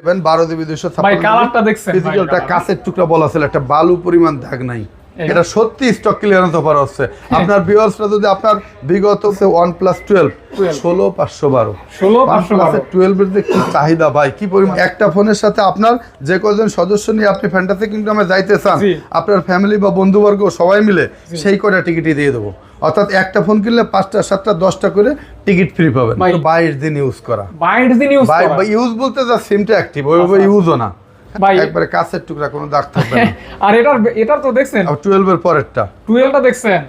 দেবেন বারো কালারটা দেখছেন, ফিজিক্যালটা কাছের টুকরা বলা ছিল একটা বালু পরিমাণ দাগ নাই। এটা সত্যি স্টক ক্লিয়ারেন্স অফার হচ্ছে। আপনার ভিউয়ার্সরা যদি আপনার বিগত ওয়ান প্লাস টুয়েলভ ষোলো পাঁচশো বারো। 16 512 টুয়েলভ এর যে কি চাহিদা ভাই কি পরিমাণ? একটা ফোনের সাথে আপনার যে কজন সদস্য নিয়ে আপনি ফ্যান্টাসি কিংডমে যাইতে চান আপনার ফ্যামিলি বা বন্ধুবর্গ সবাই মিলে সেই কটা টিকিটই দিয়ে দেবো। অর্থাৎ একটা ফোন কিনলে পাঁচটা সাতটা দশটা করে টিকিট ফ্রি পাবেন। বাইশ দিন ইউজ করা। বাইশ দিন ইউজ ইউজ বলতে যা সিমটা অ্যাক্টিভ ওইভাবে ইউজও না। ভাই একবারে কাছের টুকরা কোনো দাগ থাকবে আর এটার এটার তো দেখছেন? টুয়েলভের টুয়েলভ এর পরেরটা। টুয়েলভটা দেখছেন?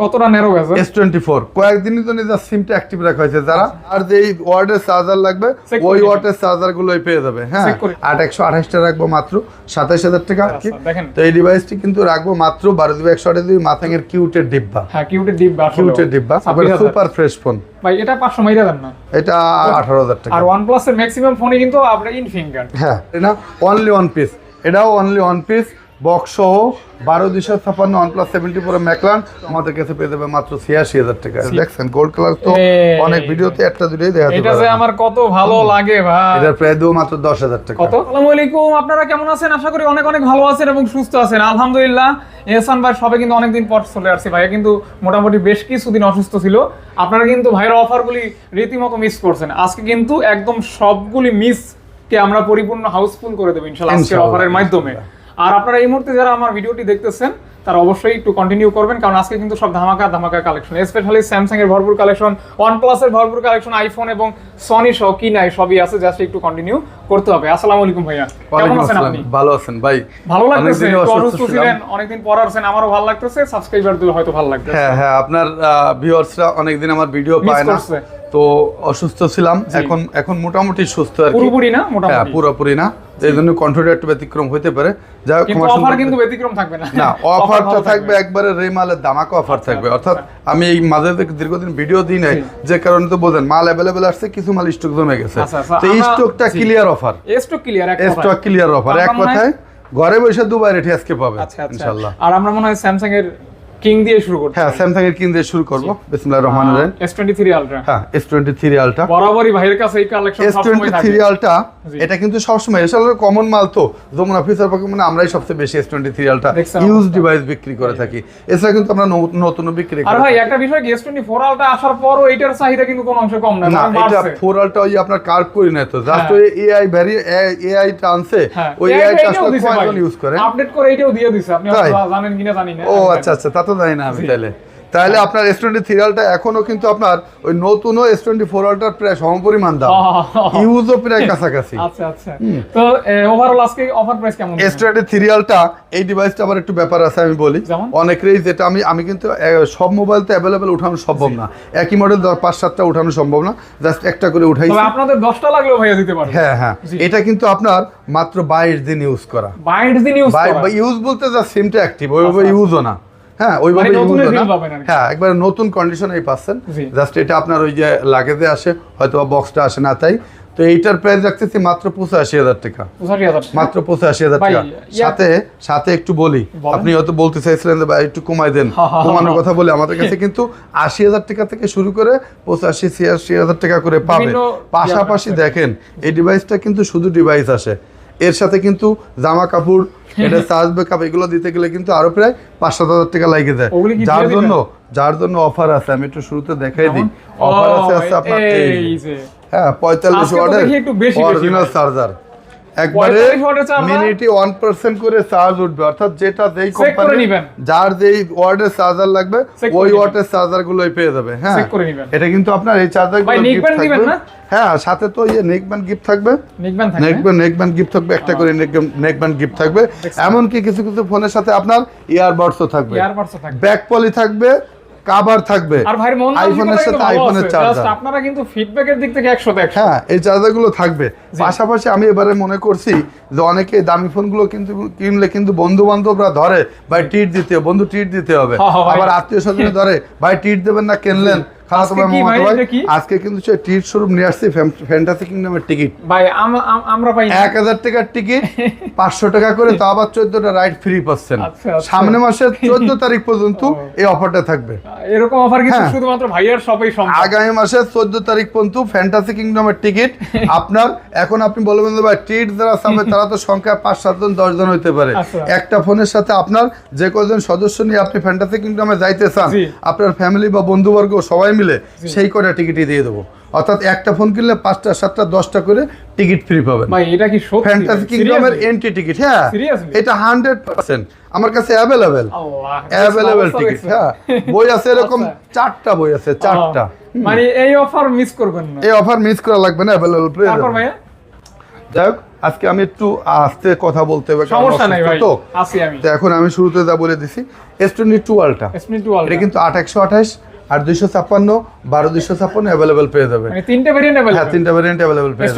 কতটা নেরো গেছে? এস টোয়েন্টি ফোর কয়েকদিনই তো নিজের সিমটা অ্যাক্টিভ রাখা হয়েছে যারা আর যে ওয়ার্ডের চার্জার লাগবে ওই ওয়ার্ডের চার্জার গুলোই পেয়ে যাবে হ্যাঁ। আট একশো আঠাশটা রাখব মাত্র সাতাশ হাজার টাকা আচ্ছা, দেখেন। তো এই ডিভাইসটি কিন্তু রাখব মাত্র বারো জিবি একশো আঠাশ জিবি মাথাঙের কিউটের ডিব্বা। হ্যাঁ কিউটের ডিপ বা কিউটের ডিব্বা সুপার ফ্রেশ ফোন ভাই এটা পাঁচশো মাইরা দেন না। এটা আঠারো হাজার টাকা। আর প্লাস এর ম্যাক্সিমাম ফোনে কিন্তু আপনার ইন ফিঙ্গার হ্যাঁ এটা অনলি ওয়ান পিস এটাও অনলি ওয়ান পিস বক্স সহ বারো দুশো ছাপান্ন one plus seventy four McLaren আমাদের কাছে পেয়ে যাবে মাত্র ছিয়াশি হাজার টাকা। দেখছেন গোল্ড কালার তো অনেক ভিডিওতে একটা দুটোই দেখা এটা যে আমার কত ভালো লাগে ভাই। এটার প্রায় দেবো মাত্র দশ হাজার টাকা। কত? আসসালামু আলাইকুম আপনারা কেমন আছেন? আশা করি অনেক অনেক ভালো আছেন এবং সুস্থ আছেন। আলহামদুলিল্লাহ এহসান ভাই সবে কিন্তু অনেকদিন পর চলে আসছে। ভাইয়া কিন্তু মোটামুটি বেশ কিছুদিন অসুস্থ ছিল। আপনারা কিন্তু ভাইয়ের অফারগুলি রীতিমতো মিস করছেন। আজকে কিন্তু একদম সবগুলি মিস কে আমরা পরিপূর্ণ হাউসফুল করে দেবো ইনশাআল্লাহ আজকের অফারের মাধ্যমে। আর আপনারা এই মুহূর্তে যারা আমার ভিডিওটি দেখতেছেন তারা অবশ্যই একটু কন্টিনিউ করবেন কারণ আজকে কিন্তু সব ধামাকা ধামাকা কালেকশন স্পেশালি স্যামসাং এর ভরপুর কালেকশন ওয়ান প্লাসের ভরপুর কালেকশন আইফোন এবং সনি সহ কি নাই সবই আছে জাস্ট একটু কন্টিনিউ করতে হবে। আসসালামু আলাইকুম ভাইয়া কেমন আছেন আপনি? ভালো আছেন ভাই? ভালো লাগতেছে অসুস্থ ছিলেন অনেকদিন পর আসছেন আমারও ভালো লাগতেছে সাবস্ক্রাইবারদের হয়তো ভালো লাগতেছে। হ্যাঁ হ্যাঁ আপনার ভিউয়ার্সরা অনেকদিন আমার ভিডিও পায় না। তো অসুস্থ ছিলাম। এখন এখন মোটামুটি সুস্থ আর পুরোপুরি না? হ্যাঁ পুরোপুরি না। এই জন্য কন্ট্রোলটা একটু ব্যতিক্রম হতে পারে। কিন্তু অফার কিন্তু ব্যতিক্রম থাকবে না। না অফারটা থাকবে একবারে রেমালের দামাকা অফার থাকবে। অর্থাৎ আমি এই মাঝে থেকে দীর্ঘদিন ভিডিও দিই নাই যে কারণে তো বোঝেন মাল অ্যাভেলেবেল আসছে কিছু মাল স্টক জমে গেছে। আচ্ছা, আচ্ছা, তো এই স্টকটা ক্লিয়ার অফার স্টক ক্লিয়ার এক স্টক ক্লিয়ার অফার এক কথায় ঘরে বসে দুবাই রেটে আজকে পাবে আচ্ছা আচ্ছা। ইনশাআল্লাহ আর আমরা মনে হয় স্যামসাং এর কিং দিয়ে শুরু করতে হ্যাঁ স্যামসাং এর কিনতে শুরু করব। বিসমিল্লাহির রহমানির রহিম। এস টোয়েন্টি থ্রি আলট্রা হ্যাঁ এস টোয়েন্টি থ্রি আলটা বরাবরই ভাইয়ের কাছে এই কালেকশন সবসময় থাকে। থ্রি আলটা জি। এটা কিন্তু সবসময় আসলে কমন মাল তো। যমুনা ফিচার পাকে মানে আমরাই সবচেয়ে বেশি এস টোয়েন্টি থ্রি আলটা দেখছেন ইউজ ডিভাইস বিক্রি করে থাকি। এছাড়া কিন্তু আমরা নতুন বিক্রি আর ভাই একটা বিষয় কি এস টোয়েন্টি ফোর আলটা আসার পরও এটার চাহিদা কিন্তু কোনো অংশে কম না না এটা বাড়ছে। ফোর আলটা ওই আপনার কার্ভ করি না তো। জাস্ট হ্যাঁ। ওই এআই ভ্যারি এআই হ্যাঁ, ওই এআই টা ভাই। কয়জন ইউজ করে। আপডেট করে এটাও দিয়ে দিছে। আপনি জানেন কিনা জানি না। ও আচ্ছা আচ্ছা তা তো জানি না আমি তাহলে। তাহলে আপনার এস টোয়েন্টি থ্রি আলটা এখনও কিন্তু আপনার ওই নতুন এস টোয়েন্টি ফোর আলটার প্রায় সমপরিমাণ দাম। ইউজও প্রায় কাছাকাছি। আচ্ছা আচ্ছা। তো ওভারঅল আজকে অফার প্রাইস কেমন? এস টোয়েন্টি থ্রি আলটা এই ডিভাইসটা আবার একটু ব্যাপার আছে আমি বলি? অনেকেরই যেটা আমি আমি কিন্তু সব মোবাইল তো অ্যাভেলেবেল উঠানো সম্ভব না। একই মডেল পাঁচ সাতটা উঠানো সম্ভব না। জাস্ট একটা করে উঠাইছি। তবে আপনাদের দশটা লাগলেও ভাইয়া দিতে পারবে। হ্যাঁ হ্যাঁ। এটা কিন্তু আপনার মাত্র বাইশ দিন ইউজ করা। বাইট দিন ইউজ ইউজ বলতে যা সিমটা অ্যাক্টিভ ওইভাবে আচ্ছা, ইউজও না। হ্যাঁ ওইভাবে মানে। হ্যাঁ একবারে নতুন কন্ডিশনেই পাচ্ছেন। জাস্ট এটা আপনার ওই যে লাগেজে আসে হয়তো বক্সটা আসে না তাই। তো এইটার প্রাইস রাখতেছি মাত্র পঁচাশি হাজার টাকা। মাত্র পঁচাশি হাজার টাকা। সাথে সাথে একটু বলি আপনি হয়তো বলতে চাইছিলেন যে ভাই একটু কমাই দেন। কমানোর কথা বলে আমাদের কাছে কিন্তু আশি হাজার টাকা থেকে শুরু করে পঁচাশি ছিয়াশি হাজার টাকা করে পাবে পাশাপাশি দেখেন এই ডিভাইসটা কিন্তু শুধু ডিভাইস আসে। এর সাথে কিন্তু জামা কাপড় এটা চার্জ বেকআপ এগুলো দিতে গেলে কিন্তু আরও প্রায় পাঁচ সাত হাজার টাকা লাগে যায় যার জন্য যার জন্য অফার আছে আমি একটু শুরুতে দেখাই দিই। অফার আছে আছে আপনার। হ্যাঁ পঁয়তাল্লিশ বেশি অরিজিনাল চার্জার একবারে 45 মিনিটে ওয়ান পার্সেন্ট করে চার্জ উঠবে। অর্থাৎ যেটা যেই কোম্পানি যার যেই ওয়াটের চার্জার লাগবে ওই। ওয়াটের চার্জার গুলোই পেয়ে যাবে হ্যাঁ। এটা কিন্তু আপনার এই চার্জারগুলো হ্যাঁ সাথে তো ইয়ে নেকব্যান্ড গিফট থাকবে। নেকব্যান্ড নেকব্যান্ড গিফট থাকবে একটা করে নেকব্যান্ড গিফট থাকবে। এমনকি কিছু কিছু ফোনের সাথে আপনার ইয়ারবাডসও থাকবে। ব্যাক পলি থাকবে কাভার থাকবে। আর ভাই মন আইফোনের সাথে আইফোনের চার্জার আপনারা কিন্তু ফিডব্যাকের দিক থেকে একশো একশো। হ্যাঁ এই চার্জারগুলো থাকবে। পাশাপাশি আমি এবারে মনে করছি যে অনেকে দামি ফোনগুলো কিন্তু কিনলে কিন্তু বন্ধু বান্ধবরা ধরে ভাই টিট দিতে হবে, বন্ধু টিট দিতে হবে। হ্যাঁ, হ্যাঁ। আবার আত্মীয় স্বজনে ধরে ভাই টিট দেবেন না কিনলেন? আজকে ভাই কি মামাতো ভাই, ভাই এটা কি? আজকে কিন্তু সে শোরুম নিয়ে আসছি ফ্যান্টাসি কিংডমের টিকিট। ভাই আম- আম- আমরা পাই এক হাজার টাকার টিকিট পাঁচশো টাকা করে তো আবার চোদ্দটা রাইড ফ্রি পাচ্ছেন। আচ্ছা, আচ্ছা। সামনে মাসের চোদ্দ তারিখ পর্যন্ত এই অফারটা থাকবে। এরকম অফার কিন্তু হ্যাঁ। শুধুমাত্র ভাইয়ার সম্ভব। আগামী মাসের চোদ্দ তারিখ পর্যন্ত ফ্যান্টাসি কিংডমের টিকিট। আপনার এখন আপনি বলবেন ভাই টিট যারা চাবে তারা তো সংখ্যা পাঁচ সাতজন দশজন হইতে পারে। আচ্ছা। একটা ফোনের সাথে আপনার যে কজন সদস্য নিয়ে আপনি ফ্যান্টাসি কিংডমে যাইতে চান আপনার ফ্যামিলি বা বন্ধুবর্গ সবাই মিলে সেই কটা টিকিটই দিয়ে দেবো। অর্থাৎ একটা ফোন কিনলে পাঁচটা সাতটা দশটা করে টিকিট ফ্রি পাবেন। ভাই এটা কি সত্যি? ফ্যান্টাসি কিংডমের এন্ট্রি টিকিট হ্যাঁ। এটা হান্ড্রেড পার্সেন্ট আমার কাছে অ্যাভেলেবেল অ্যাভেলেবেল টিকিট হ্যাঁ। বই আছে এরকম। চারটা বই আছে চারটা। মানে এই অফার মিস করবেন না। এই অফার মিস করা লাগবে না অ্যাভেলেবল পেয়ে যাবেন। যাই হোক আজকে আমি একটু আস্তে কথা বলতে হবে সমস্যা নাই ভাই তো। আসি আমি। তো এখন আমি শুরুতে যা বলে দিছি এস টোয়েন্টি টু আলটা এসমি টু এটা কিন্তু আট একশো আঠাশ আর দুইশো ছাপ্পান্ন বারো দুইশো ছাপ্পান্ন অ্যাভেলেবেল পেয়ে যাবে মানে হ্যাঁ তিনটা ভেরিয়েন্ট অ্যাভেলেবেল পেয়ে যাবে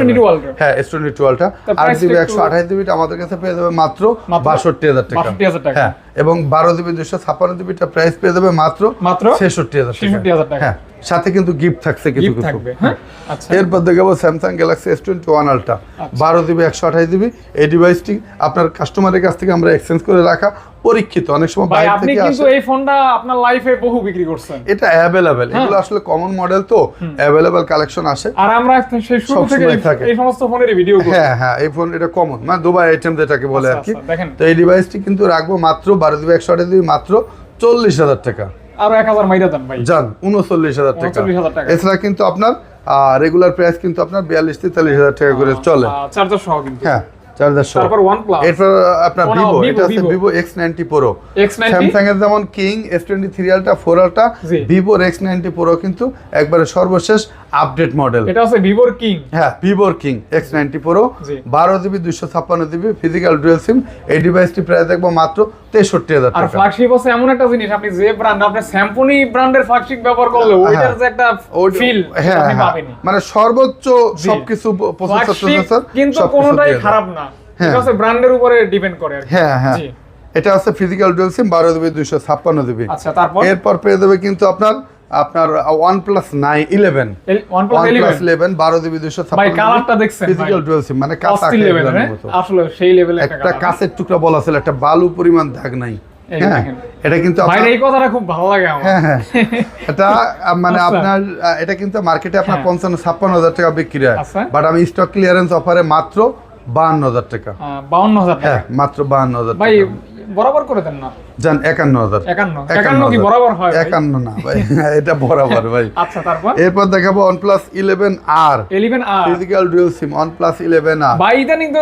হ্যাঁ স্টুডেন্ট টুয়েলভটা আট জিবি একশো আঠাশ জিবিটা আমাদের কাছে পেয়ে যাবে মাত্র বাষট্টি হাজার টাকা। হ্যাঁ এবং বারো জিবি দুইশো ছাপ্পান্ন জিবিটা প্রাইস পেয়ে যাবে মাত্র মাত্র ছেষট্টি হাজার ছেষট্টি হাজার টাকা। হ্যাঁ সাথে কিন্তু গিফট থাকছে কিছু কিছু। হ্যাঁ? আচ্ছা। এরপর দেখাবো Samsung Galaxy S twenty one ultra বারো জিবি একশো আঠাশ জিবি এই ডিভাইসটি আপনার কাস্টমারের কাছ থেকে আমরা এক্সচেঞ্জ করে রাখা। পরীক্ষিত। অনেক সময় বাইরে আপনি থেকে কিন্তু এই ফোনটা আপনার লাইফে বহু বিক্রি করছেন। এটা অ্যাভেলেবেল হ্যাঁ। এগুলো আসলে কমন মডেল তো। অ্যাভেলেবেল কালেকশন আসে। আর আমরা সেই শুরু থেকে। এই- সমস্ত ফোনের ভিডিও করি হ্যাঁ হ্যাঁ এই ফোন এটা কমন মানে দুবাই আইটেম যেটাকে বলে আর আচ্ছা, কি। আচ্ছা, তো এই ডিভাইসটি কিন্তু রাখব মাত্র বারো জিবি একশো আঠাশ জিবি মাত্র চল্লিশ হাজার টাকা। আরও এক হাজার মাইরা দেন ভাই। যান উনচল্লিশ হাজার টাকা। 39,000 টাকা। এছাড়া কিন্তু আপনার রেগুলার প্রাইস কিন্তু আপনার বিয়াল্লিশ তেতাল্লিশ হাজার টাকা করে চলে। চার্জার সহ কিন্তু। হ্যাঁ। চার্জার সহ তারপর ওয়ান এরপর আপনার ও না, ভিভো Vivo, এটা আছে Vivo। Vivo x X90? Samsung এর যেমন king S twenty three ultra four ultra G. ভিভোর এক্স নাইনটি প্রো কিন্তু একবারে সর্বশেষ আপডেট মডেল এটা হচ্ছে ভিভোর কিং হ্যাঁ ভিভোর king X ninety pro G. বারো জিবি দুইশো ছাপ্পান্ন জিবি ফিজিক্যাল ডুয়েল সিম এই ডিভাইসটি প্রাইস দেখব মাত্র আর ফ্ল্যাগশিপ এমন একটা জিনিস আপনি যে ব্র্যান্ড আপনি স্যাম্পনি ব্র্যান্ডের ফ্ল্যাগশিপ ব্যবহার করলে ওইটার যে একটা ফিল হ্যাঁ আপনি হ্যাঁ। মানে সর্বোচ্চ সবকিছু প্রসেসর প্রসেসর কিন্তু কোনোটাই খারাপ না। হ্যাঁ। এটা হচ্ছে ব্র্যান্ডের উপরে ডিপেন্ড করে হ্যাঁ হ্যাঁ। এটা হচ্ছে ফিজিক্যাল ডুয়েল সিম বারো দুইশো ছাপ্পান্ন জিবি আচ্ছা তারপর? এরপর পেয়ে দেবে কিন্তু আপনার আপনার one plus nine eleven one plus eleven বারো জিবি কালারটা দেখছেন ফিজিক্যাল ডুয়েল সিম মানে কাঁচা। আসলে সেই একটা কাঁচের টুকরা বলা ছিল একটা বালু পরিমাণ দাগ নাই। হ্যাঁ? এটা কিন্তু ভাই আপনার- এই কথাটা খুব ভালো লাগে আমার। হ্যাঁ এটা মানে আচ্ছা। আপনার এটা কিন্তু মার্কেটে আপনার। পঞ্চান্ন ছাপ্পান্ন হাজার টাকা বিক্রি হয়। আচ্ছা। বাট আমি স্টক ক্লিয়ারেন্স অফারে মাত্র বাহান্ন হাজার টাকা। বাউন্ন হাজার হ্যাঁ মাত্র বাহান্ন হাজার ভাই টাকা। বরাবর করে দেন না। যান একান্ন হাজার। একান্ন। একান্ন কি বরাবর হয়? একান্ন না ভাই এটা বরাবর ভাই। আচ্ছা তারপর? এরপর দেখাবো 11R eleven R physical dual SIM OnePlus 11R ভাই ইদানিং তো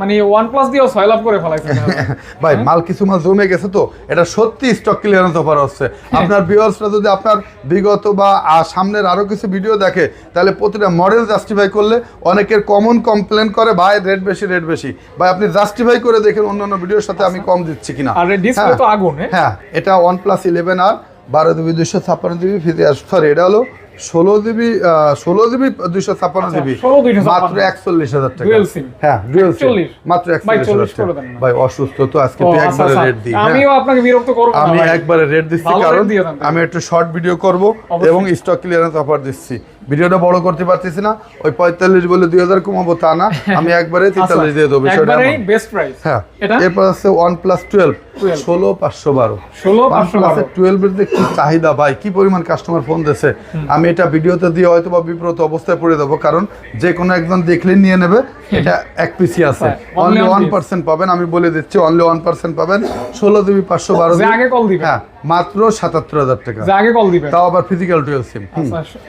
মানে ওয়ান প্লাস দিয়েও ছয় লাভ করে ফেলাইছে। ভাই মাল কিছু মাল জমে গেছে তো এটা সত্যি স্টক ক্লিয়ারেন্স অফার হচ্ছে। আপনার ভিউয়ার্সরা যদি আপনার বিগত বা সামনের আরও কিছু ভিডিও দেখে তাহলে প্রতিটা মডেল জাস্টিফাই করলে অনেকের কমন কমপ্লেন করে ভাই রেট বেশি রেট বেশি। ভাই আপনি জাস্টিফাই করে দেখেন অন্যান্য ভিডিওর সাথে আমি কম দিচ্ছি কিনা আর ডিসপ্লে হ্যাঁ। তো আগুন হ্যাঁ? হ্যাঁ এটা ওয়ান প্লাস ইলেভেন আর বারো জিবি দুইশো ছাপ্পান্ন জিবি সরি এটা হলো ষোলো জিবি ষোলো জিবি দুইশো ছাপ্পান্ন আচ্ছা, জিবি মাত্র একচল্লিশ হাজার টাকা হ্যাঁ ডুয়েল সিম 41 মাত্র একচল্লিশ হাজার টাকা ভাই অসুস্থ তো আজকে তুই আচ্ছা, একবারে আচ্ছা। রেট দিই হ্যাঁ। আমিও আপনাকে বিরক্ত করব আমি। একবারে রেট দিচ্ছি কারণ। আমি একটু শর্ট ভিডিও করব এবং স্টক ক্লিয়ারেন্স অফার দিচ্ছি ভিডিওটা বড় করতে পারতেছি না। ওই পঁয়তাল্লিশ বলে দুই হাজার কমাবো তা না। আমি একবারে তেতাল্লিশ দিয়ে দেবো বিষয়টা আচ্ছা, হ্যাঁ এরপর আছে ওয়ান প্লাস টুয়েলভ ষোলো পাঁচশো বারো। যে কি চাহিদা ভাই কি পরিমাণ কাস্টমার ফোন দিছে আমি এটা ভিডিওতে দিয়ে হয়তো বা বিব্রত অবস্থায় পড়ে দেবো কারণ যে কোনো একজন দেখলে নিয়ে নেবে এটা এক পিসি আছে। অনলি ওয়ান পার্সেন্ট পাবেন আমি বলে দিচ্ছি অনলি ওয়ান পার্সেন্ট পাবেন। ষোলো জিবি পাঁচশো বারো হ্যাঁ মাত্র সাতাত্তর হাজার টাকা। আগে কল দিবে তাও আবার physical twelve SIM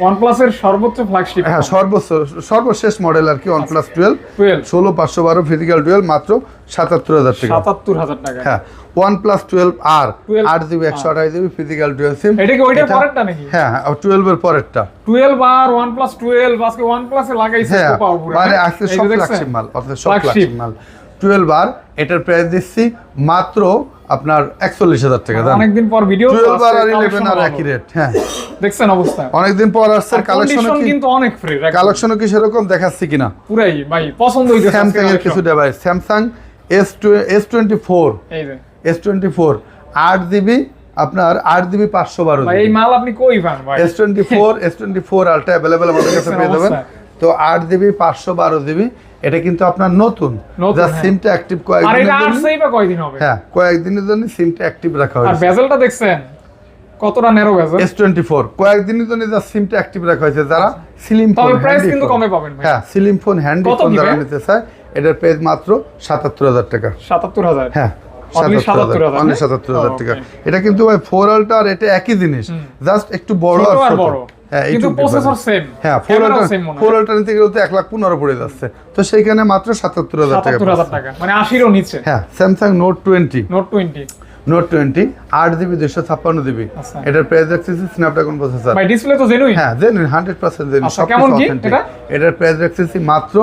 one plus এর সর্বোচ্চ ফ্ল্যাগশিপ হ্যাঁ সর্বোচ্চ সর্বশেষ মডেল আর কি ওয়ান প্লাস টুয়েলভ ষোলো পাঁচশো বারো ফিজিক্যাল টুয়েলভ মাত্র সাতাত্তর হাজার টাকা। সাতাত্তর হাজার টাকা। হ্যাঁ ওয়ান প্লাস টুয়েলভ আর আট জিবি একশো আঠাশ জিবি ফিজিক্যাল টুয়েলভ সিম এটা কি ওইটার পরেরটা নাকি? হ্যাঁ হ্যাঁ টুয়েলভ এর পরেরটা। Twelve R one plus twelve আজকে ওয়ান প্লাসে লাগাইছে হ্যাঁ মানে? আজকে সব ফ্ল্যাগশিপ মাল অর্থাৎ সব ফ্ল্যাগশিপ মাল। টুয়েলভ আর এটার প্রাইস দিচ্ছি মাত্র আপনার একচল্লিশ হাজার টাকা দাম অনেকদিন পর ভিডিও টুয়েলভ আর আর ইলেভেন আর একই রেট হ্যাঁ। দেখছেন অবস্থা? অনেকদিন পর আসছে কালেকশন কিন্তু অনেক ফ্রি কালেকশনও কি সেরকম দেখাচ্ছি কিনা? পুরাই ভাই পছন্দ হইতেছে স্যামসাং এর কিছু device Samsung S S twenty four এই এস টোয়েন্টি ফোর আট জিবি আপনার আট জিবি পাঁচশো বারো এই মাল আপনি কই পান S twenty four S twenty four ultra available আমাদের কাছে পেয়ে যাবেন? তো আট জিবি পাঁচশো বারো জিবি এটা কিন্তু আপনার নতুন। যা হ্যাঁ। সিমটা অ্যাক্টিভ কয়েকদিনের জন্য হ্যাঁ কয়েকদিনের জন্য সিমটা অ্যাক্টিভ রাখা হয়েছে। বেজেলটা দেখছেন কতটা narrow bezel? S twenty four কয়েকদিনের জন্য যা সিমটা অ্যাক্টিভ রাখা হয়েছে যারা সিলিম তবে প্রাইস কিন্তু কমে পাবেন ভাই। হ্যাঁ সিলিম ফোন হ্যান্ডি ফোন যারা নিতে চায় এটার প্রাইস মাত্র সাতাত্তর হাজার টাকা। সাতাত্তর হাজার? হ্যাঁ 77,000. টাকা। এটা কিন্তু ভাই ফোর আলটা আর এটা একই জিনিস। জাস্ট একটু বড় আর ছোট। কিন্তু প্রসেসর সেম হ্যাঁ ফোর ক্যামেরাও আলটা সেম মনে ফোর আলটা নিতে গেলে তো এক লাখ পনেরো পড়ে যাচ্ছে। তো সেইখানে মাত্র সাতাত্তর হাজার টাকা সাতাত্তর হাজার পাচ্ছে। টাকা। মানে আশিরও নিচে। হ্যাঁ Samsung note twenty note twenty note twenty আট জিবি দুশো ছাপ্পান্ন জিবি আচ্ছা। এটার প্রাইস রাখতেছি স্ন্যাপড্রাগন প্রসেসর ডিসপ্লে তো জেনুইন হ্যাঁ জেনুইন হান্ড্রেড পার্সেন্ট জেনুইন কেমন এটা? এটার প্রাইস রাখতেছি মাত্র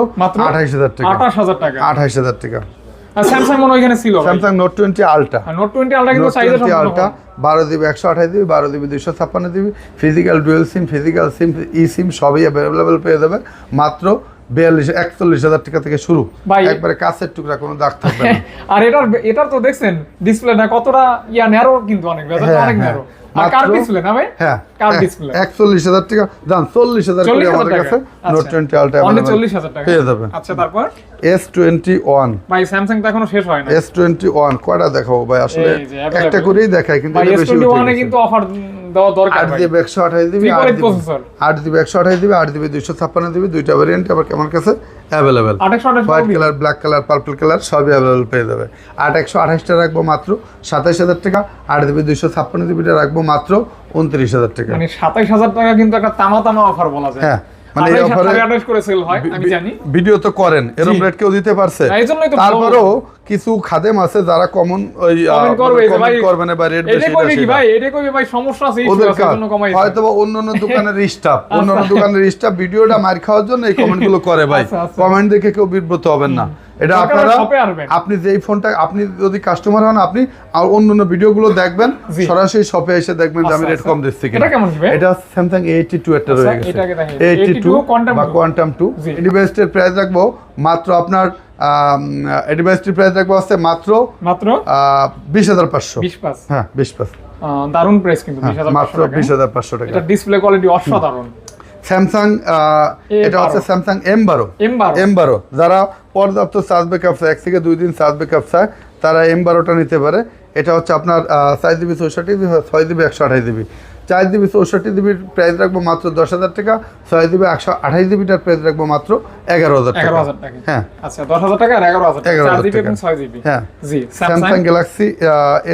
আঠাইশ হাজার টাকা। আঠাশ হাজার টাকা। হাজার স্যামসাং মনে ওইখানে ছিল Samsung note twenty ultra note twenty ultra কিন্তু সাইজে আলট্রা বারো জিবি একশো আঠাশ জিবি বারো জিবি দুইশো ছাপ্পান্ন GB physical dual SIM physical SIM eSIM সবই অ্যাভেলেবেল পেয়ে যাবে। মাত্র বিয়াল্লিশ একচল্লিশ হাজার টাকা থেকে শুরু। একবারে কাছের টুকরা কোনো দাগ থাকবে আর এটার এটার তো দেখছেন ডিসপ্লেটা কতটা ইয়া ন্যারো কিন্তু অনেক হ্যাঁ, অনেক। ন্যারো কয়টা দেখাবো ভাই? আসলে। একটা করেই দেখায় কিন্তু অফার দেওয়া দরকার আট একশো আঠাশ Three আট জিবি একশো আঠাশ জিবি আট জিবি দুইশো ছাপ্পান্ন জিবি দুইটা ভ্যারিয়েন্ট আবার আমার কাছে available white colour black colour purple colour সবই অ্যাভেলেবেল পেয়ে যাবে। আট একশো আঠাশটা রাখব মাত্র সাতাইশ হাজার টাকা আট দিবি দুইশো ছাপ্পান্ন জিবিটা রাখব মাত্র উনত্রিশ হাজার টাকা। মানে সাতাইশ হাজার টাকা কিন্তু একটা তামা তামা অফার বলা যায়। হ্যাঁ, মানে এই অফারে offer-এ- করে সেল হয় আমি জানি। ভিডিও তো করেন এরকম রেট কেউ দিতে পারছে। তো তারপরেও কিছু খাদেম আছে যারা কমন ওই কমেন্ট করবে comment করবে না বা রেট বেশি এটা কি ভাই এটা কইবে ভাই সমস্যা আছে ওদের আছে, কমাই হয়তো অন্য অন্য দোকানের স্টাফ অন্য অন্য দোকানের স্টাফ ভিডিওটা মার খাওয়ার জন্য এই কমেন্টগুলো করে ভাই। আচ্ছা, আচ্ছা। কমেন্ট দেখে কেউ বিব্রত হবেন না। এটা আপনারা আপনি যেই ফোনটা আপনি যদি কাস্টমার হন আপনি আর অন্য অন্য ভিডিও গুলো দেখবেন সরাসরি শপে এসে দেখবেন যে আমি আচ্ছা, রেট আচ্ছা। কম দিচ্ছি কিনা। এটা কেমন কি এটা স্যামসাং এইটি টু একটা আচ্ছা, রয়ে গেছে। এইটি টু 82 Quantum বা কোয়ান্টাম টু। এই প্রাইস রাখব মাত্র আপনার এই ডিভাইসটির প্রাইস রাখব আছে মাত্র মাত্র? বিশ হাজার পাঁচশো। হ্যাঁ বিশ পাঁচ। দারুণ প্রাইস কিন্তু হাজার মাত্র বিশ হাজার পাঁচশো টাকা। ডিসপ্লে কোয়ালিটি অসাধারণ। স্যামসাং এটা হচ্ছে। স্যামসাং এম বারো। এম বারো। যারা পর্যাপ্ত চার্জ ব্যাকআপ চায় এক থেকে দুই দিন চার্জ ব্যাকআপ চায় তারা এম বারোটা নিতে পারে। এটা হচ্ছে আপনার চার জিবি চৌষট্টি ছয় জিবি একশো আঠাশ জিবি চার জিবি চৌষট্টি জিবির প্রাইস রাখব মাত্র দশ হাজার টাকা ছয় জিবি একশো আঠাশ জিবিটার প্রাইস রাখব মাত্র এগারো হাজার টাকা। এগারো হাজার হ্যাঁ। আচ্ছা দশ হাজার টাকা আর এগারো হাজার টাকা। 11,000 চার জিবি টাকা। হ্যাঁ। জি Samsung Galaxy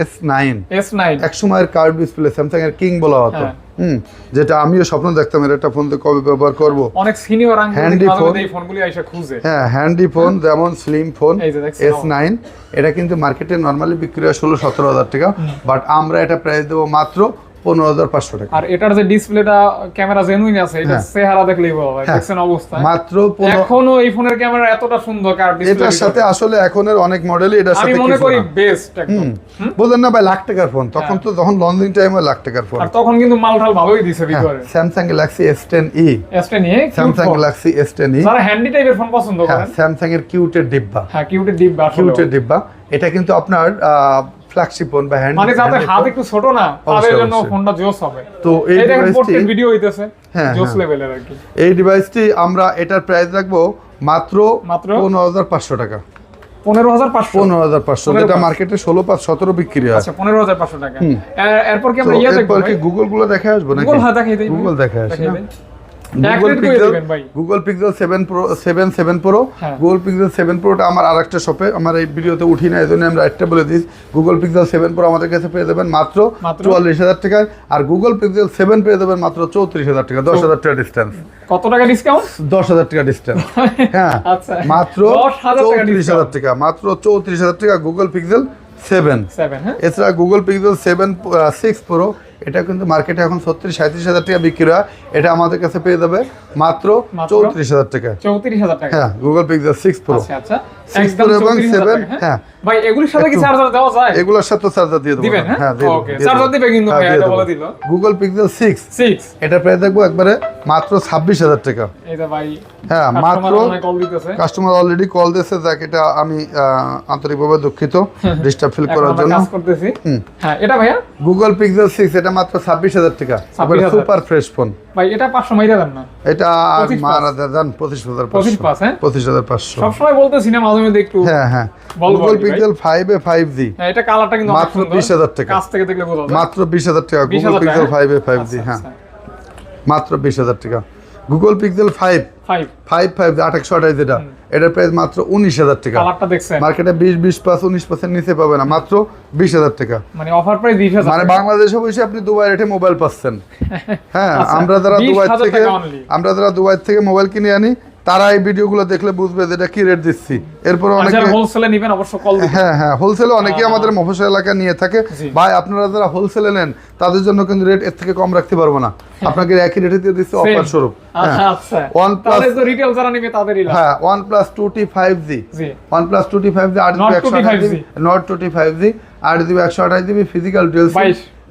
S nine S nine এক সময়ের কার্ভ ডিসপ্লে স্যামসাং এর কিং বলা হতো। হ্যাঁ। হুম যেটা আমিও স্বপ্ন দেখতাম এর একটা ফোন কবে ব্যবহার করব। অনেক সিনিয়র আঙ্কেল phone। এই ফোনগুলি আইসা খুঁজে। হ্যাঁ হ্যান্ডি ফোন যেমন স্লিম ফোন এস নাইন এটা কিন্তু মার্কেটে নর্মালি বিক্রি হয় ষোলো সতেরো হাজার টাকা বাট আমরা এটা প্রাইস দেবো মাত্র পনেরো হাজার পাঁচশো টাকা। আর এটার যে ডিসপ্লেটা ক্যামেরা জেনুইন আছে এটা হ্যাঁ। চেহারা দেখলেই বোঝা যায় হ্যাঁ। দেখছেন অবস্থা? মাত্র এখনও এই ফোনের ক্যামেরা এতটা সুন্দর কার এটার সাথে আসলে এখনের অনেক মডেলই এটার আমি মনে করি না। বেস্ট একদম। বললেন না ভাই লাখ টাকার ফোন তখন তো যখন লঞ্চিং টাইমে লাখ টাকার ফোন আর তখন কিন্তু মালটাল ভালোই দিছে ভিতরে। স্যামসাং গ্যালাক্সি স্যামসাং যারা হ্যান্ডি টাইপের ফোন পছন্দ হ্যাঁ করেন। স্যামসাং এর কিউটের ডিব্বা। হ্যাঁ কিউটের ডিব্বা কিউটের ডিব্বা। এটা কিন্তু আপনার ফ্ল্যাগশিপ ফোন বা হ্যান্ড মানে যাদের হাত একটু ছোট না তাদের জন্য ফোনটা জোস হবে। তো এই ডিভাইসটি ভিডিও হইতেছে হ্যাঁ, জোস হ্যাঁ। লেভেলের আর কি। এই ডিভাইসটি আমরা এটার প্রাইস রাখব মাত্র মাত্র? পনেরো হাজার পাঁচশো টাকা। পনেরো হাজার পাঁচশো? পনেরো হাজার পাঁচশো যেটা মার্কেটে ষোলো পাঁচ সতেরো বিক্রি হয়। আচ্ছা পনেরো হাজার পাঁচশো টাকা। এরপর কি আমরা ইয়ে দেখব গুগলগুলো দেখে আসব নাকি? গুগল হ্যাঁ দেখাই গুগল দেখে আসি দেখাই না? দিই। এক Google Pixel Google Pixel seven pro seven seven pro. Google Pixel seven প্রোটা আমার আর একটা শপে আমার এই ভিডিওতে উঠি না এই জন্য আমরা একটা বলে দিই। গুগল পিক্সেল সেভেন প্রো আমাদের কাছে পেয়ে যাবেন মাত্র? চুয়াল্লিশ হাজার টাকায়। আর গুগল পিক্সেল সেভেন পেয়ে যাবেন মাত্র চৌত্রিশ হাজার টাকা দশ হাজার টাকা ডিস্টেন্স কত টাকা ডিসকাউন্ট দশ হাজার টাকা ডিস্টেন্স হ্যাঁ আচ্ছা। মাত্র 10,000 চৌত্রিশ হাজার টাকা মাত্র চৌত্রিশ হাজার টাকা গুগল পিক্সেল সেভেন হ্যাঁ। এছাড়া Google Pixel seven six pro এটা কিন্তু মার্কেটে এখন ছত্রিশ সাঁত্রিশ হাজার টাকা বিক্রি হয়। এটা আমাদের কাছে পেয়ে যাবে মাত্র? চৌত্রিশ হাজার টাকা। চৌত্রিশ হাজার টাকা। হ্যাঁ গুগল পিক্সেল সিক্স প্রো আচ্ছা। সেভেন হ্যাঁ। ভাই এগুলোর সাথে কি চার্জার দেওয়া যায়? এগুলোর সাথে চার্জার দিয়ে দিবেন, হ্যাঁ? হ্যাঁ দিয়ে দেবো, কিন্তু হ্যাঁ, ভাই, এটা বলে দিল। গুগল পিক্সেল সিক্স সিক্স এটা প্রায় দেখব একবারে মাত্র ছাব্বিশ হাজার টাকা। এই যে ভাই হ্যাঁ মাত্র কাস্টমার অলরেডি কল দিয়েছে যাক এটা আমি আন্তরিকভাবে দুঃখিত ডিস্টার্ব ফিল করার জন্য। কাজ করতেছি। হ্যাঁ এটা ভাইয়া? গুগল পিক্সেল সিক্স এটা মাত্র ছাব্বিশ হাজার টাকা। সুপার ফ্রেশ ফোন ভাই এটা পাঁচশো মাইরা দেন না। এটা আর মারা দেন পঁচিশ হাজার 25 পাঁচ, হ্যাঁ? মাঝে মধ্যে একটু হ্যাঁ হ্যাঁ। গুগল। পিক্সেল এ হ্যাঁ এটা কালারটা কিন্তু মাত্র 20,000 টাকা। কাছ থেকে দেখলে বোঝা যায়। মাত্র বিশ হাজার টাকা 20,000 গুগল পিক্সেল টাকা, ফাইভ এ ফাইভ জি আচ্ছা, হ্যাঁ। আচ্ছা। মাত্র বিশ হাজার টাকা। Google Pixel five five five আঠাশশো আঠাশ যেটা। এটার প্রাইস মাত্র উনিশ হাজার টাকা। মার্কেটে বিশ বিশ পাঁচ উনিশ পার্সেন্ট নিচে পাবে না মাত্র বিশ হাজার টাকা। মানে অফার প্রাইস মানে বাংলাদেশে বসে আপনি দুবাই রেটে মোবাইল পাচ্ছেন। হ্যাঁ আচ্ছা, আমরা যারা দুবাই থেকে আমরা যারা দুবাই থেকে মোবাইল কিনে আনি তারা এই ভিডিওগুলো দেখলে বুঝবে যে এটা কি রেট দিচ্ছি। এরপর অনেকে যারা হোলসেলে নেবেন অবশ্য কল হ্যাঁ হ্যাঁ হোলসেলে অনেকেই আমাদের মফস্বল এলাকা নিয়ে থাকে। ভাই আপনারা যারা হোলসেলে নেন তাদের জন্য কিন্তু রেট এর থেকে কম রাখতে পারব না। আপনাকে একই রেটে দিয়ে দিচ্ছি। অফার স্বরূপ। হ্যাঁ। আচ্ছা। আচ্ছা তাহলে তো রিটেল যারা নেবে তাদেরই লাভ। হ্যাঁ one plus two T five G. One plus two T five G আট জিবি একশো 2T আঠাশ 5G GB Nord two T five G আট জিবি একশো আঠাশ জিবি ফিজিক্যাল ডুয়েল।